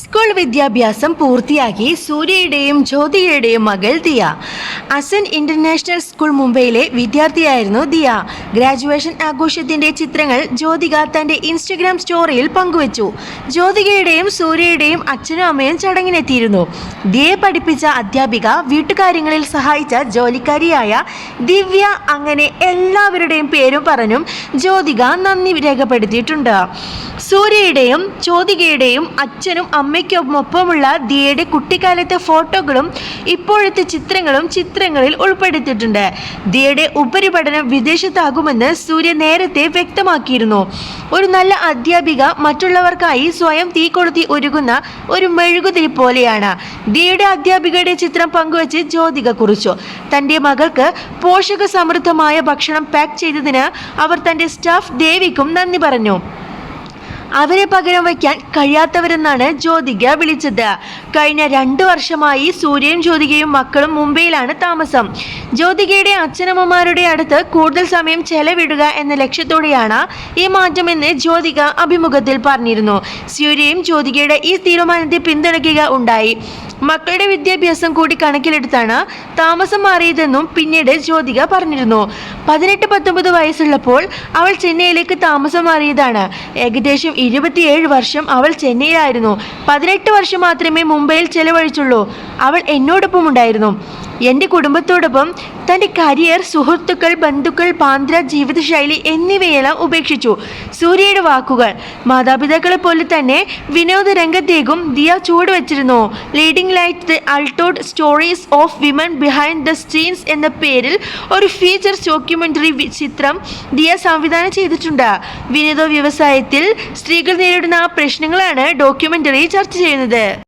School വിദ്യാഭ്യാസം പൂർത്തിയാക്കി സൂര്യയുടെയും ജ്യോതിയുടെയും മകൾ ദിയ. അസൻ ഇന്റർനാഷണൽ സ്കൂൾ മുംബൈയിലെ വിദ്യാർത്ഥിയായിരുന്നു ദിയ. ഗ്രാജുവേഷൻ ആഘോഷത്തിന്റെ ചിത്രങ്ങൾ ജ്യോതിക തന്റെ ഇൻസ്റ്റഗ്രാം സ്റ്റോറിയിൽ പങ്കുവച്ചു. ജ്യോതികയുടെയും സൂര്യയുടെയും അച്ഛനും അമ്മയും ചടങ്ങിനെത്തിയിരുന്നു. ദിയെ പഠിപ്പിച്ച അധ്യാപിക വീട്ടുകാര്യങ്ങളിൽ സഹായിച്ച ജോലിക്കാരിയായ ദിവ്യ അങ്ങനെ എല്ലാവരുടെയും പേരും പറഞ്ഞും ജ്യോതിക നന്ദി രേഖപ്പെടുത്തിയിട്ടുണ്ട്. സൂര്യയുടെയും ജ്യോതികയുടെയും അച്ഛനും അമ്മയ്ക്കൊപ്പമുള്ള ദിയയുടെ കുട്ടിക്കാലത്തെ ഫോട്ടോകളും ഇപ്പോഴത്തെ ചിത്രങ്ങളും ചിത്രങ്ങളിൽ ഉൾപ്പെടുത്തിയിട്ടുണ്ട്. ദിയയുടെ ഉപരിപഠനം വിദേശത്താകുമെന്ന് സൂര്യ നേരത്തെ വ്യക്തമാക്കിയിരുന്നു. ഒരു നല്ല അധ്യാപിക മറ്റുള്ളവർക്കായി സ്വയം തീ കൊളുത്തി ഒരുങ്ങുന്ന ഒരു മെഴുകുതിരി പോലെയാണ്. ദിയയുടെ അധ്യാപികയുടെ ചിത്രം പങ്കുവച്ച് ജ്യോതിക കുറിച്ചു. തന്റെ മകൾക്ക് പോഷക സമൃദ്ധമായ ഭക്ഷണം പാക്ക് ചെയ്തതിന് അവർ തന്റെ സ്റ്റാഫ് ദേവിക്കും നന്ദി പറഞ്ഞു. അവരെ പകരം വയ്ക്കാൻ കഴിയാത്തവരെന്നാണ് ജ്യോതിക വിളിച്ചത്. കഴിഞ്ഞ രണ്ടു വർഷമായി സൂര്യയും ജ്യോതികയും മക്കളും മുംബൈയിലാണ് താമസം. ജ്യോതികയുടെ അച്ഛനമ്മമാരുടെ അടുത്ത് കൂടുതൽ സമയം ചെലവിടുക എന്ന ലക്ഷ്യത്തോടെയാണ് ഈ മാറ്റമെന്ന് ജ്യോതിക അഭിമുഖത്തിൽ പറഞ്ഞിരുന്നു. സൂര്യയും ജ്യോതികയുടെ ഈ തീരുമാനത്തെ പിന്തുണയ്ക്കുക ഉണ്ടായി. മക്കളുടെ വിദ്യാഭ്യാസം കൂടി കണക്കിലെടുത്താണ് താമസം മാറിയതെന്നും പിന്നീട് ജ്യോതിക പറഞ്ഞിരുന്നു. പതിനെട്ട് പത്തൊമ്പത് വയസ്സുള്ളപ്പോൾ അവൾ ചെന്നൈയിലേക്ക് താമസം മാറിയതാണ്. ഏകദേശം ഇരുപത്തിയേഴ് വർഷം അവൾ ചെന്നൈയിലായിരുന്നു. പതിനെട്ട് വർഷം മാത്രമേ മുംബൈയിൽ ചെലവഴിച്ചുള്ളൂ. അവൾ എന്നോടൊപ്പം ഉണ്ടായിരുന്നു. എന്റെ കുടുംബത്തോടൊപ്പം തന്റെ കരിയർ സുഹൃത്തുക്കൾ ബന്ധുക്കൾ പാന്ത്ര ജീവിതശൈലി എന്നിവയെല്ലാം ഉപേക്ഷിച്ചു. സൂര്യയുടെ വാക്കുകൾ മാതാപിതാക്കളെ പോലെ തന്നെ വിനോദ രംഗത്തേക്കും ദിയ ചൂട് ചുവടുവച്ചിരുന്നു leading light the untold stories of women behind the scenes എന്ന പേരിൽ ഒരു ഫീച്ചർ ഡോക്യുമെന്ററി ചിത്രം ദിയ സംവിധാനം ചെയ്തിട്ടുണ്ട്. വിനോദ വ്യവസായത്തിൽ സ്ത്രീകൾ നേരിടുന്ന പ്രശ്നങ്ങളാണ് ഡോക്യുമെന്ററി ചർച്ച ചെയ്യുന്നത്.